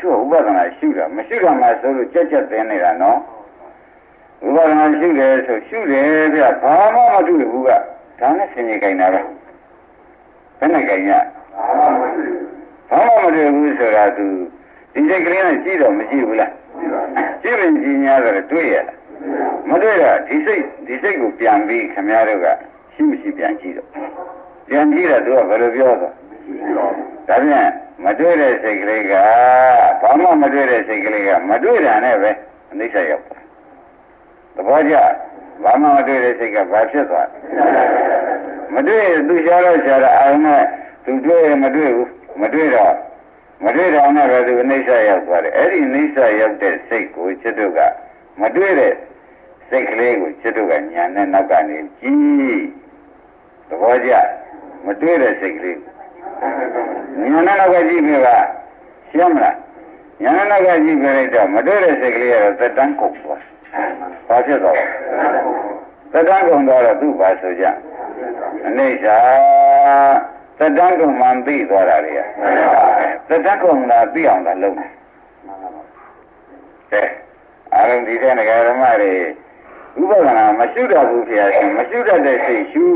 ချို့ဥပဒနာရှုတာမရှုတာမှဆိုလို့ကြက်ကြက်သိနေတာနော်ဥပဒနာရှုတယ်ဆိုရှုတယ်ဗျဘာမှမတွေ့ဘူးကဒါနဲ့ဆင်ញိုင်တာပဲဘယ်နဲ့ကြိုင်ရဘာမှမတွေ့ဘူးဆိုတာသူဒီစိတ်ကလေးနဲ့ကြည့်တော့မကြည့်ဘူးလားကြည့်ရင်ကြည့်များတော့တွေ့ရလားမတွေ့တော့ဒီစိတ်ဒီစိတ်ကိုပြန်ပြီးခမည်းတော်ကရှိမရှိပြန်ကြည့်တော့ပြန်ကြည့်တော့သူကဘယ်လိုပြောတော့ဒါပြန် မတွေ့တဲ့စိတ်ကလေးကဘာမှမတွေ့တဲ့စိတ်ကလေးကမတွေ့တာနဲ့ပဲအနိစ္စရောက်တာသဘောကျဘာမှမတွေ့တဲ့စိတ်ကဘာဖြစ်သွားမတွေ့သူရှားတော့ရှားတာအာရုံနဲ့သူတွေ့ရမတွေ့ဘူးမတွေ့တော့မတွေ့တော့နဲ့ပဲသူအနိစ္စရောက်သွားတယ်အဲ့ဒီအနိစ္စရောက်တဲ့စိတ်ကိုချစ်တို့ကမတွေ့တဲ့စိတ်ကလေးကိုချစ်တို့ကညာနဲ့နောက်ကနေကြည့်သဘောကျမတွေ့တဲ့စိတ်ကလေး ညာနဲ့နောက်ကကြည့်ပြပါရှင်းမလားညာနဲ့နောက်ကကြည့်ပြလိုက်တော့မတွေ့တဲ့စိတ်ကလေးကတော့သက်တမ်းကုန်သွားဘာဖြစ်သွားလဲသက်တမ်းကုန်သွားတော့သူ့ဘာဆိုကြအနိစ္စသက်တမ်းကုန်မှသိသွားတာတွေကသက်တမ်းကုန်တာသိအောင်သာလုပ်တယ်ကဲအာရုံဒီတဲ့ငဃာဓမ္မတွေဥပဒနာမရှိတတ်ဘူးဖျားရှင်မရှိတတ်တဲ့စိတ်ရှု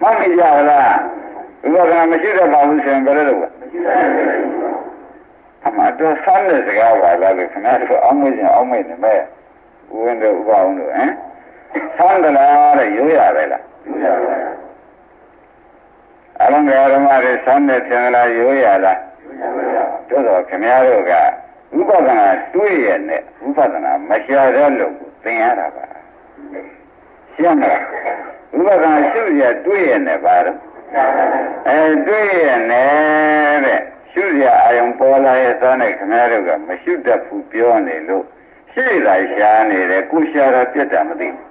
မှတ်မိကြလား ဥပဒနာမရှိတတ်ပါဘူးဆိုရင်ဘယ်လိုလုပ်လဲအမှတော့ဆန်းတဲ့စကားပါလားလို့ခင်ဗျားတို့အောင်းမင်းအောင်းမင်းနေမဲ့ဦးဝင်းတို့ဥပအောင်တို့ဟမ်ဆန်းတယ်လားတဲ့ရိုးရပဲလားရိုးရပါအလုံးဓမ္မတွေဆန်းတဲ့သင်္ကလာရိုးရလားရိုးရပါတို့တော့ခင်ဗျားတို့ကဥပဒနာတွေးရနဲ့ဥပဒနာမရှာတဲ့လို့သင်ရတာပါရှင်းမလားဥပဒနာရှုရတွေးရနဲ့ပါတော့ အဲတွေးရနဲ့တဲ့ရှုရအာယုံပေါ်လာရဲ့သားနဲ့ခင်ဗျားတို့ကမရှုတတ်ဘူးပြောနေလို့ရှိတာရှားနေတယ်ကိုရှာတာပြတ်တာမသိဘူး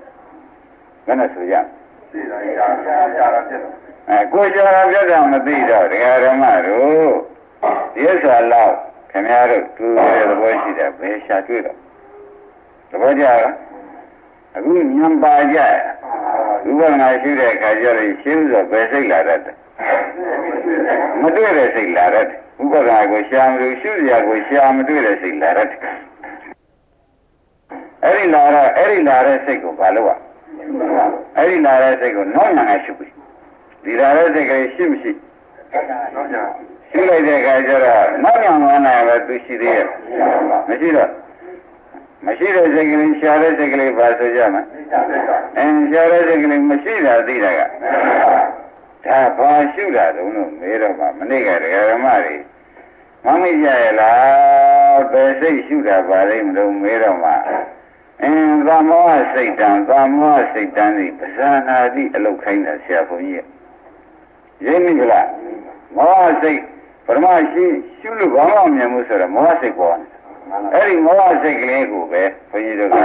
ဘယ်နဲ့ဆိုရရှိတာရှားရှားတာပြတ်တာအဲကိုရှာတာပြတ်တာမသိတော့ဒကာဓမ္မတို့ဒီဥစ္စာလောက်ခင်ဗျားတို့သူရဲ့သဘောရှိတယ်ဘယ်ရှာတွေ့တော့သဘောကျလား အခုညံပါကြဥပမာရှိတဲ့အခါကျတော့ရှင်းဆိုဘယ်စိတ်လာတတ်တယ်မတွေ့တဲ့စိတ်လာတတ်တယ်ဥပဒါကိုရှာမလို့ရှုစရာကိုရှာမတွေ့တဲ့စိတ်လာတတ်တယ်အဲ့ဒီလာတော့အဲ့ဒီလာတဲ့စိတ်ကိုဘာလို့ ਆ အဲ့ဒီလာတဲ့စိတ်ကိုနောက်ညာနဲ့ရှုပြီဒီလာတဲ့စိတ်ကလေးရှိမရှိနောက်ညာရှင်းလိုက်တဲ့အခါကျတော့နောက်ညာမှန်းနိုင်ပဲသူရှိသေးရဲ့မရှိတော့ မရှိတဲ့စိတ်ကလေးရှားတဲ့စိတ်ကလေးပါဆိုကြမှာအင်းရှားတဲ့စိတ်ကလေးမရှိတာသိတာကဒါဘာရှုတာတုံးလို့မေးတော့မှမနေ့ကဒကာဓမ္မတွေမမိကြရလားဘယ်စိတ်ရှုတာပါလိမ့်မလို့မေးတော့မှအင်းသမောဟစိတ်တံသမောဟစိတ်တံဒီပဇာနာတိအလုတ်ခိုင်းတာဆရာဘုန်းကြီးရင်းမိကလားမောဟစိတ်ပရမရှိရှုလို့ဘာမှမမြင်ဘူးဆိုတော့မောဟစိတ်ပေါ်နေ အဲ့ဒီမောဟစိတ်ကလေးကိုပဲဘုန်းကြီးတို့က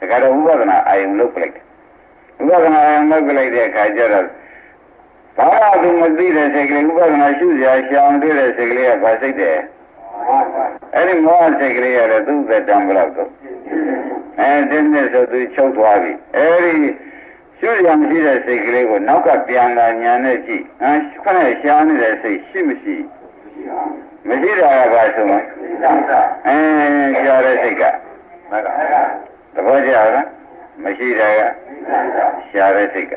တခါတော့ဥပဒနာအာယုံလုပ်ပလိုက်တယ်ဥပဒနာအာယုံလုပ်ပလိုက်တဲ့အခါကျတော့ဘာမှသူမသိတဲ့စိတ်ကလေးဥပဒနာရှုစရာရှောင်တွေ့တဲ့စိတ်ကလေးကဘာစိတ်တယ်အဲ့ဒီမောဟစိတ်ကလေးရတဲ့သူ့သက်တံဘလောက်တော့အဲဒီနေ့ဆိုသူချုပ်သွားပြီအဲဒီရှုရမရှိတဲ့စိတ်ကလေးကိုနောက်ကပြန်လာညာနဲ့ကြည့်ဟမ်ခဏရှားနေတဲ့စိတ်ရှိမရှိ မရှိတာကဘာဆိုလဲအဲရှားတဲ့စိတ်ကသဘောကျလားမရှိတာကရှားတဲ့စိတ်က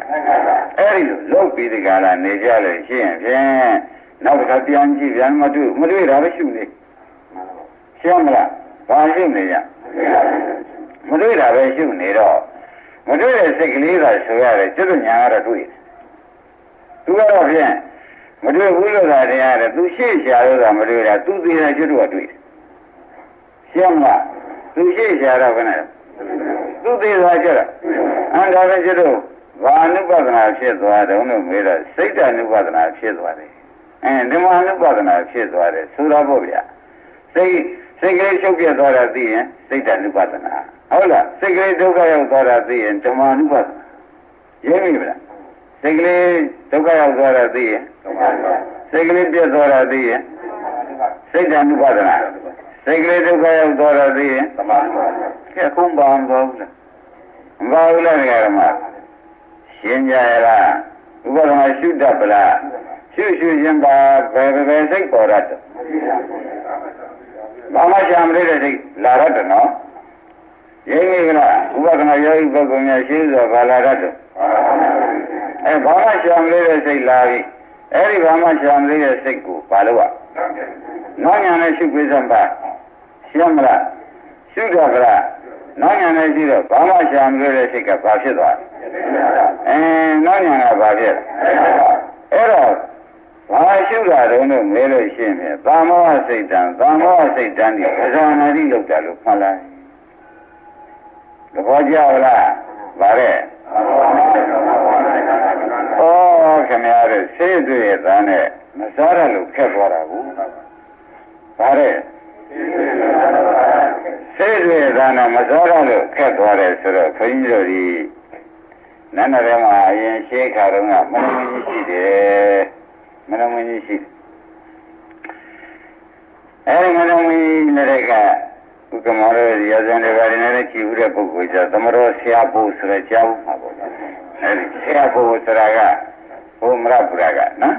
အဲဒီလိုလုတ်ပြီးဒီကလာနေကြလို့ရှိရင်ဖြင့်နောက်တစ်ခါပြန်ကြည့်ပြန်မတွေ့မတွေ့တာပဲရှုနေရှင်းမလားဘာရှုနေကြမတွေ့တာပဲရှုနေတော့မတွေ့တဲ့စိတ်ကလေးသာဆိုရတယ်ကျွတ်ညာကတော့တွေ့တယ်သူကတော့ဖြင့် မတွေ့ဘူးလို့သာတရားရတယ်သူရှေ့ရှာလို့သာမတွေ့တာသူသေးတယ်ကျွတ်တော့တွေ့တယ်ရှင်းမလားသူရှေ့ရှာတော့ခဏသူသေးတာကျွတ်တော့အန္တရာယ်ကျွတ်တော့ဘာအနုပဒနာဖြစ်သွားတယ်လို့မေးတော့စိတ်တအနုပဒနာဖြစ်သွားတယ်အဲဓမ္မအနုပဒနာဖြစ်သွားတယ်ဆိုတော့ပေါ့ဗျာစိတ်စိတ်ကလေးချုပ်ပြသွားတာသိရင်စိတ်တအနုပဒနာဟုတ်လားစိတ်ကလေးဒုက္ခရောက်သွားတာသိရင်ဓမ္မအနုပဒနာရင်းမိမလား စိတ်ကလေးဒုက္ခရောက်သွားတာသိရင်စိတ်ကလေးပြတ်သွားတာသိရင်စိတ်တ ानु ပဒနာစိတ်ကလေးဒုက္ခရောက်သွားတာသိရင်ဓမ္မ ानु ပဒနာကဲခုံးပါမသွားဘူးလားမပါဘူးလားဓမ္မရှင်းကြရလားဥပဒနာရှုတတ်ပလားရှုရှုရင်ပါဘယ်ဘယ်စိတ်ပေါ်ရတော့ဘာမှရှာမလို့တဲ့စိတ်လာရတဲ့နော်ရင်းမိကလားဥပဒနာယောဂီပုဂ္ဂိုလ်များရှိသောဘာလာရတဲ့ အဲဘာမှရှာမလို့တဲ့စိတ်လာပြီအဲ့ဒီဘာမှရှာမလို့တဲ့စိတ်ကိုဘာလို့ ਆ နောက်ညာနဲ့ရှုပ်ပြစံပါရှင်းမလားရှုတော့ကလားနောက်ညာနဲ့ရှိတော့ဘာမှရှာမလို့တဲ့စိတ်ကဘာဖြစ်သွားအဲနောက်ညာကဘာဖြစ်အဲ့တော့ဘာရှုတာတုံးလို့မဲလို့ရှင်းတယ်သာမောဟစိတ်တံသာမောဟစိတ်တံဒီပဇာနာတိလောက်တာလို့မှတ်လိုက်သဘောကျလားဗါတဲ့ဩ ခင်ဗျားတို့ဆေးတွေ့ရတဲ့နဲ့မစားရလို့ခက်သွားတာဘူးဗါတဲ့ဆေးတွေ့ရတဲ့နဲ့မစားရလို့ခက်သွားတယ်ဆိုတော့ခွန်ကြီးတို့ဒီနန္ဒရဲမှာအရင်ရှေးခါတုန်းကမနမင်းကြီးရှိတယ်မနမင်းကြီးရှိအဲဒီမနမင်းကြီးလည်းကဥက္ကမောရရဇန်တွေဘာတွေနဲ့ကြည့်ဦးတဲ့ပုဂ္ဂိုလ်ကြသမတော်ဆရာဖို့ဆိုတဲ့ကြောင်းမှာပေါ့အဲဒီဆရာဖို့ဆိုတာက ဘုမရပူရကနော်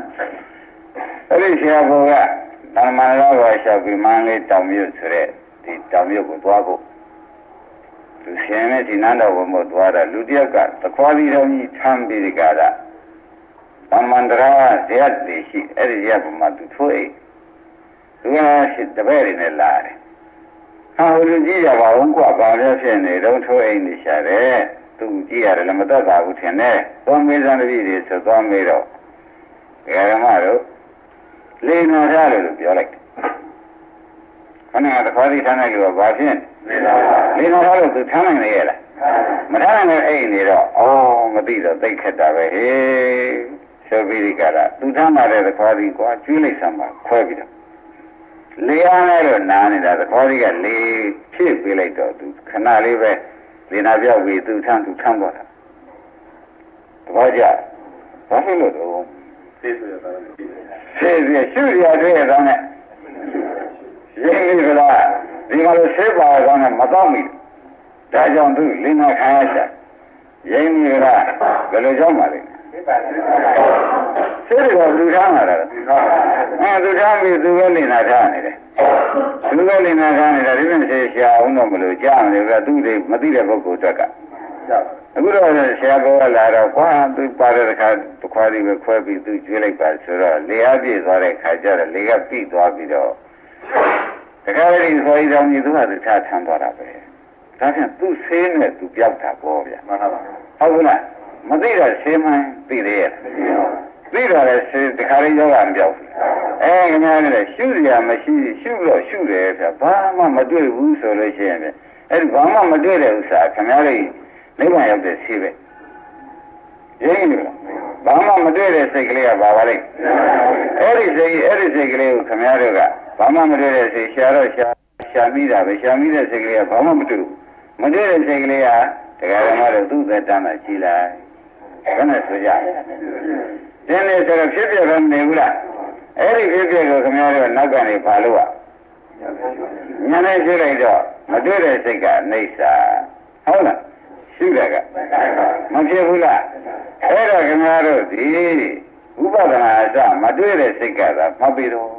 အဲဒီဆရာဖို့ကဓမ္မန္တရာဝါလျှောက်ပြီးမန်းလေးတောင်မြုပ်ဆိုတဲ့ဒီတောင်မြုပ်ကိုသွားဖို့သူရှင်နဲ့ဒီနန်းတော်ဘုံဘသွားတာလူတယောက်ကသခွားပြီးတော့ကြီးထမ်းပြီးဒီကရဓမ္မန္တရာဇယတ်တည်ရှိအဲ့ဒီဇယတ်ဘုံမှာသူထိုးအိတ်သူကရှိတပည့်တွေနဲ့လာတယ်ဟာဟိုလူကြီးရပါဦးကွာဘာလဲဖြစ်နေတော့ထိုးအိတ်နေရှာတယ် သူကြည့်ရတယ်လည်းမသက်သာဘူးထင်တယ်သွားမေးစမ်းတပည့်တွေဆိုသွားမေးတော့ဒကာရမတို့လေနာရလို့ပြောလိုက်တယ်ခဏကသခွားပြီးထမ်းလိုက်လို့ဘာဖြစ်လေနာရလို့သူထမ်းနိုင်ရလားမထမ်းနိုင်တဲ့အိတ်နေတော့ဩမသိတော့သိခက်တာပဲဟေးဆိုပြီးဒီကရသူထမ်းလာတဲ့သခွားပြီးကွာကျွေးလိုက်စမ်းပါခွဲပြီးတော့လေအားနဲ့တော့နားနေတာသခေါ်ကြီးကလေဖြစ်ပေးလိုက်တော့သူခဏလေးပဲ လေနာပြောက်ပြီးသူထမ်းသူထမ်းသွားတာသဘောကျဘာဖြစ်လို့တော့သိဆိုရတာသိသိရှုရတွေ့ရတော့နဲ့ရင်းနေကြလားဒီမှာလို့ဆေးပါတော့နဲ့မတော့မိဒါကြောင့်သူလေနာခံရတာရင်းနေကြလားဘယ်လိုကြောင့်ပါလဲ ဆေးတွေကလူထားမှာလားအဲသူထားပြီးသူပဲနေနာထားနေတယ်သူပဲနေနာထားနေတာဒီမဲ့ဆေးရှာအောင်တော့မလို့ကြားနေတယ်ကသူတွေမသိတဲ့ပုဂ္ဂိုလ်တက်ကအခုတော့ဆရာကောလာတော့ကွာသူပါတဲ့ခါတခွားလေးပဲခွဲပြီးသူကျွေးလိုက်ပါဆိုတော့လေအားပြည့်သွားတဲ့ခါကျတော့လေကပြည့်သွားပြီးတော့တခါလေးဆိုရင်တော့ညီသူကသူထားထမ်းသွားတာပဲဒါဖြင့်သူ့ဆေးနဲ့သူပြောက်တာပေါ့ဗျာမှန်ပါပါဟုတ်ကဲ့မသိတော့ဆေးမှန်းသိသေးရဲ့သိ တော့လည်းဆေးတခါလေးယောဂမပြောက်ဘူးအဲခင်ဗျားလည်းရှုစရာမရှိရှုတော့ရှုတယ်ဗျာဘာမှမတွေ့ဘူးဆိုလို့ရှိရင်အဲ့ဒီဘာမှမတွေ့တဲ့ဥစ္စာခင်ဗျားလေးနိဗ္ဗာန်ရောက်တဲ့ဆေးပဲရင်းနေလားဘာမှမတွေ့တဲ့စိတ်ကလေးကဘာပါလိမ့်အဲ့ဒီစိတ်အဲ့ဒီစိတ်ကလေးကိုခင်ဗျားတို့ကဘာမှမတွေ့တဲ့စိတ်ရှာတော့ရှာရှာမိတာပဲရှာမိတဲ့စိတ်ကလေးကဘာမှမတွေ့ဘူးမတွေ့တဲ့စိတ်ကလေးကတရားဓမ္မတို့သူ့သက်တမ်းမှာရှိလိုက်ဘယ်နဲ့ဆိုကြလဲ ဒီနေ့ဆိုတော့ဖြစ်ပြပဲမနေဘူးလားအဲ့ဒီဖြစ်ပြကိုခင်ဗျားတို့နောက်ကနေပါလို့อ่ะညာနဲ့ရှိလိုက်တော့မတွေ့တဲ့စိတ်ကအနိစ္စဟုတ်လားရှိတယ်ကမဖြစ်ဘူးလားအဲ့တော့ခင်ဗျားတို့ဒီဥပဒနာအစမတွေ့တဲ့စိတ်ကသာမှတ်ပြီးတော့